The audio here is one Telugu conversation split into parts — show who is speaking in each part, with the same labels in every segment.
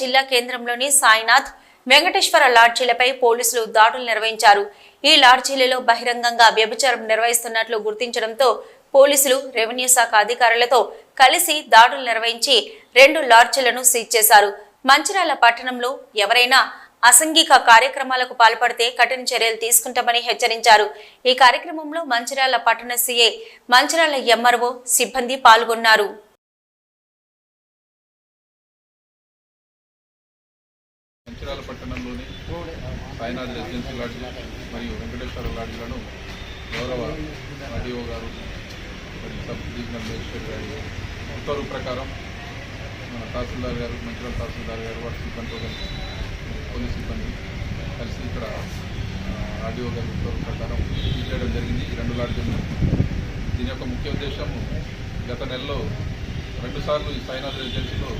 Speaker 1: జిల్లా కేంద్రంలోని సాయినాథ్ వెంకటేశ్వర లాడ్జీలపై పోలీసులు దాడులు నిర్వహించారు. ఈ లాడ్జీలలో బహిరంగంగా వ్యభిచారం నిర్వహిస్తున్నట్లు గుర్తించడంతో పోలీసులు రెవెన్యూ శాఖ అధికారులతో కలిసి దాడులు నిర్వహించి రెండు లాడ్జీలను సీజ్ చేశారు. మంచిరాల పట్టణంలో ఎవరైనా అసంఘిక కార్యక్రమాలకు పాల్పడితే కఠిన చర్యలు తీసుకుంటామని హెచ్చరించారు. ఈ కార్యక్రమంలో మంచిరాల పట్టణ సీఏ మంచిరాల ఎంఆర్ఓ సిబ్బంది పాల్గొన్నారు.
Speaker 2: మంచిర్యాల పట్టణంలోని సాయినాథ్ రెసిడెన్సీ లాడ్జ్ మరియు వెంకటేశ్వర లాడ్జ్లను గౌరవ ఆర్డీఓ గారు మరియు సబ్ డివిజనల్ మేజిస్ట్రేట్ గారి ఉత్తర్వు ప్రకారం మన తహసీల్దార్ గారు మంచిర్యాల తహసీల్దార్ గారు వారి సిబ్బందితో కలిసి పోలీస్ సిబ్బంది కలిసి ఇక్కడ ఆర్డీఓ గారి ఉత్తర్వు ప్రకారం చేయడం జరిగింది. ఈ రెండు లాడ్జ్లను దీని యొక్క ముఖ్య ఉద్దేశము గత నెలలో రెండుసార్లు ఈ సాయినాథ్ రెసిడెన్సీలో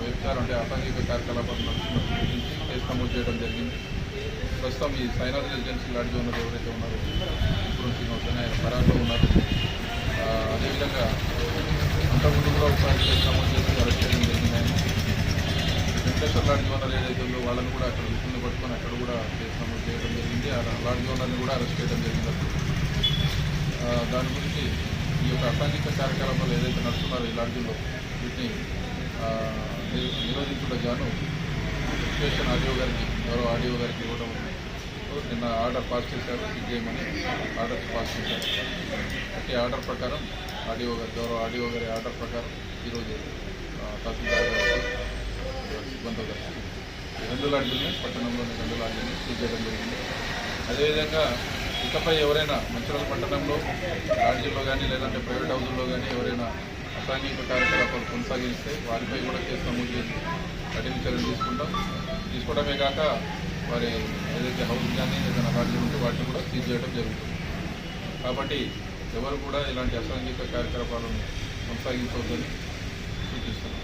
Speaker 2: వ్యభిచారం అంటే అసాంఘిక కార్యకలాపాలు గురించి కేసు నమోదు చేయడం జరిగింది. ప్రస్తుతం ఈ సాయినాథ్ రెసిడెన్సీ లాడ్జీ ఉన్నది ఎవరైతే ఉన్నారో ఇప్పుడు శ్రీనివాస్ ఆయన పరాల్లో ఉన్నారు. అదేవిధంగా అంతకుముందు కూడా ఒకసారి కేసు నమోదు చేసి అరెస్ట్ చేయడం జరిగింది ఆయన. వెంకటేశ్వర లాడ్జీ ఓనర్ ఏదైతే ఉందో వాళ్ళని కూడా అక్కడ విషయంలో పట్టుకొని అక్కడ కూడా కేసు నమోదు చేయడం జరిగింది. ఆ లాడ్జీ ఓనర్ని కూడా అరెస్ట్ చేయడం జరిగింది దాని గురించి ఈ యొక్క అసాంఘిక కార్యకలాపాలు ఏదైతే నడుస్తున్నారో ఈ లాడ్జీలో వీటిని నిరోధించడం గాను స్టేషన్ ఆడియో గారికి గౌరవ ఆడియో గారికి ఇవ్వడం నిన్న ఆర్డర్ పాస్ చేశారు చేయమని ఆర్డర్ పాస్ చేశారు. అంటే ఆర్డర్ ప్రకారం ఆడియో గారి గౌరవ ఆడియో గారి ఆర్డర్ ప్రకారం ఈరోజు తహసీల్దార్ గారు సిబ్బందితో రెండు లాడ్జీలని పట్టణంలోని రెండు లాడ్జీలని చేయడం జరిగింది. అదేవిధంగా ఇకపై ఎవరైనా మంచిర్యాల పట్టణంలో లాడ్జీల్లో కానీ లేదంటే ప్రైవేట్ హౌజుల్లో కానీ ఎవరైనా అసాంఘిక కార్యకలాపాలు కొనసాగిస్తే వారిపై కూడా కేసు నమోదు చేసి కఠిన చర్యలు తీసుకుంటాం. తీసుకోవడమే కాక వారి ఏదైతే హౌస్ కానీ ఏదైనా రాజ్యం ఉంటే వాటిని కూడా సీజ్ చేయడం జరుగుతుంది. కాబట్టి ఎవరు కూడా ఇలాంటి అసాంఘిక కార్యకలాపాలను కొనసాగించవద్దని సూచిస్తున్నాం.